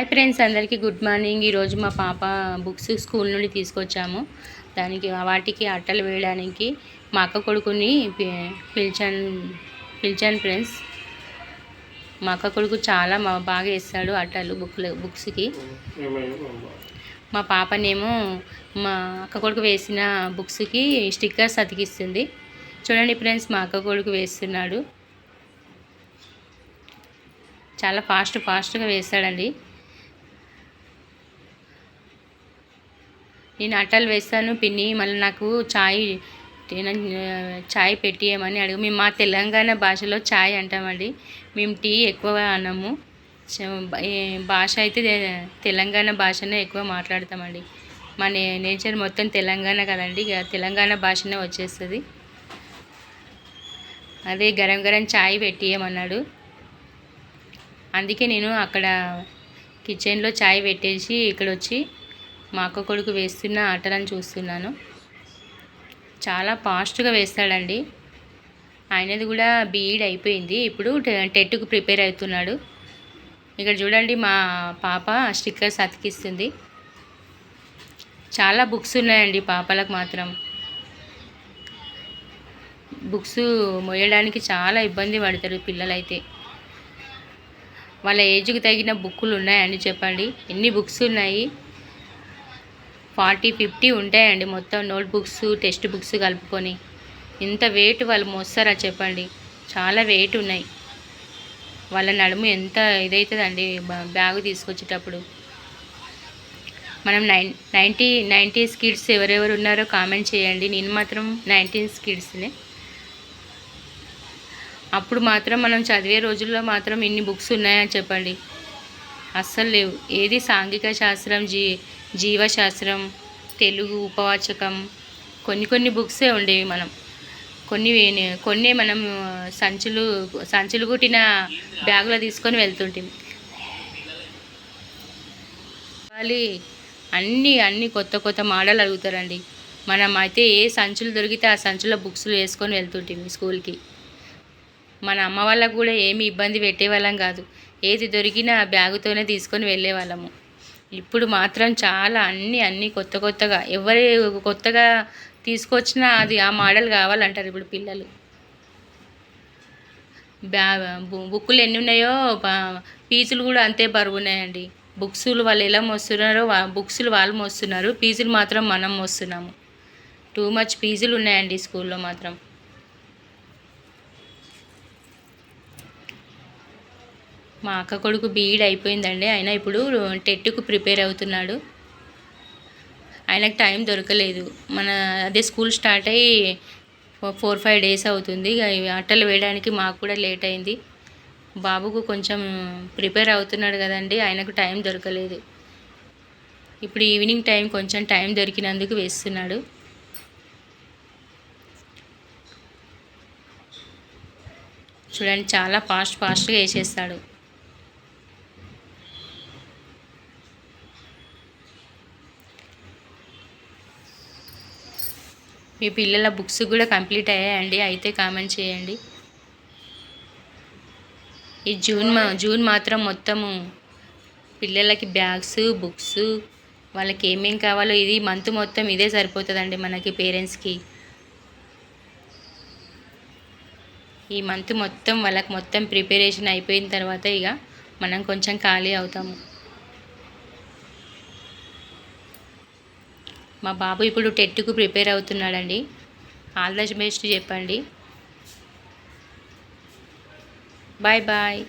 Hi friends అందరికీ good morning ఈరోజు మా పాప బుక్స్ స్కూల్ నుండి తీసుకొచ్చాము. దానికి వాటికి అట్టలు వేయడానికి మా అక్క కొడుకుని పిలిచాను పిలిచాను ఫ్రెండ్స్ మా అక్క కొడుకు చాలా బాగా వేస్తాడు అట్టలు బుక్లు బుక్స్కి మా పాపనేమో మా అక్క కొడుకు వేసిన బుక్స్కి స్టిక్కర్స్ అతికిస్తుంది. చూడండి ఫ్రెండ్స్ మా అక్క కొడుకు వేస్తున్నాడు. చాలా ఫాస్ట్ ఫాస్ట్గా వేస్తాడండి. నేను అట్టలు వేస్తాను పిన్ని మళ్ళీ నాకు చాయ్ ఛాయ్ చాయ్ పెట్టియమని అడుగు. మేము మా తెలంగాణ భాషలో చాయ్ అంటామండి మేము టీ ఎక్కువ అనము భాష అయితే తెలంగాణ భాషనే ఎక్కువ మాట్లాడతామండి మా నే నేచర్ మొత్తం తెలంగాణ కదండి. తెలంగాణ భాషనే వచ్చేస్తుంది. అదే గరం గరం చాయ్ పెట్టియమన్నాడు. అందుకే నేను అక్కడ కిచెన్లో చాయ్ పెట్టేసి ఇక్కడ వచ్చి మా అక్క కొడుకు వేస్తున్న ఆటలను చూస్తున్నాను. చాలా ఫాస్ట్గా వేస్తాడండి. ఆయనది కూడా బీఈడ్ అయిపోయింది. ఇప్పుడు టెట్కు ప్రిపేర్ అవుతున్నాడు. ఇక్కడ చూడండి మా పాప స్టిక్కర్స్ అతికిస్తుంది. చాలా బుక్స్ ఉన్నాయండి పాపలకు మాత్రం. బుక్స్ మొయ్యడానికి చాలా ఇబ్బంది పడతారు పిల్లలైతే. వాళ్ళ ఏజ్కి తగిన బుక్కులు ఉన్నాయండి చెప్పండి. ఎన్ని బుక్స్ ఉన్నాయి? ఫార్టీ ఫిఫ్టీ ఉంటాయండి మొత్తం నోట్బుక్స్ టెక్స్ట్ బుక్స్ కలుపుకొని. ఇంత వెయిట్ వాళ్ళు మోస్తారా చెప్పండి. చాలా వెయిట్ ఉన్నాయి. వాళ్ళ నడుము ఎంత ఇదవుతుందండి బ- బ్యాగ్ తీసుకొచ్చేటప్పుడు. మనం నైన్ నైంటీ నైంటీస్ కిడ్స్ ఎవరెవరు ఉన్నారో కామెంట్ చేయండి. నేను మాత్రం నైన్టీన్స్ కిడ్స్నే. అప్పుడు మాత్రం మనం చదివే రోజుల్లో మాత్రం ఇన్ని బుక్స్ ఉన్నాయని చెప్పండి. అస్సలు లేవు. ఏది సాంఘిక శాస్త్రం జీ జీవశాస్త్రం తెలుగు ఉపవాచకం కొన్ని కొన్ని బుక్సే ఉండేవి మనం. కొన్ని కొన్ని మనం సంచులు సంచులు కుట్టిన బ్యాగులో తీసుకొని వెళ్తుంటాం వాళ్ళు అన్నీ అన్నీ కొత్త కొత్త మోడల్ అడుగుతారండి. మనం అయితే ఏ సంచులు దొరికితే ఆ సంచులో బుక్స్లు వేసుకొని వెళ్తుంటాం స్కూల్కి. మన అమ్మ వాళ్ళకు కూడా ఏమి ఇబ్బంది పెట్టేవాళ్ళం కాదు. ఏది దొరికినా ఆ బ్యాగుతోనే తీసుకొని వెళ్ళేవాళ్ళము. ఇప్పుడు మాత్రం చాలా అన్నీ అన్నీ కొత్త కొత్తగా ఎవరి కొత్తగా తీసుకొచ్చినా అది ఆ మోడల్ కావాలంటారు ఇప్పుడు పిల్లలు. బ్యా బుక్కులు ఎన్ని ఉన్నాయో ఫీజులు కూడా అంతే బరువు ఉన్నాయండి. బుక్సులు వాళ్ళు ఎలా మోస్తున్నారో బుక్స్లు బుక్సులు వాళ్ళు మోస్తున్నారు. ఫీజులు మాత్రం మనం మోస్తున్నాము. టూ మచ్ ఫీజులు ఉన్నాయండి స్కూల్లో మాత్రం. మా అక్క కొడుకు బీఈడ్ అయిపోయిందండి. ఆయన ఇప్పుడు టెట్కు ప్రిపేర్ అవుతున్నాడు. ఆయనకు టైం దొరకలేదు. మన అదే స్కూల్ స్టార్ట్ అయ్యి ఫోర్ ఫైవ్ డేస్ అవుతుంది. అట్టలు వేయడానికి మాకు కూడా లేట్ అయింది. బాబుకు కొంచెం ప్రిపేర్ అవుతున్నాడు కదండి. ఆయనకు టైం దొరకలేదు. ఇప్పుడు ఈవినింగ్ టైం కొంచెం టైం దొరికినందుకు వేస్తున్నాడు. చూడండి చాలా ఫాస్ట్ ఫాస్ట్గా వేసేస్తాడు. మీ పిల్లల బుక్స్ కూడా కంప్లీట్ అయ్యాయండి. అయితే కామెంట్ చేయండి. ఈ జూన్ మా జూన్ మాత్రం మొత్తము పిల్లలకి బ్యాగ్స్ బుక్స్ వాళ్ళకి ఏమేం కావాలో ఇది మంత్ మొత్తం ఇదే సరిపోతుందండి మనకి పేరెంట్స్కి. ఈ మంత్ మొత్తం వాళ్ళకి మొత్తం ప్రిపరేషన్ అయిపోయిన తర్వాత ఇక మనం కొంచెం ఖాళీ అవుతాము. మా బాబు ఇప్పుడు టెట్కు ప్రిపేర్ అవుతున్నాడండి. ఆల్ ద బెస్ట్ చెప్పండి. Bye bye.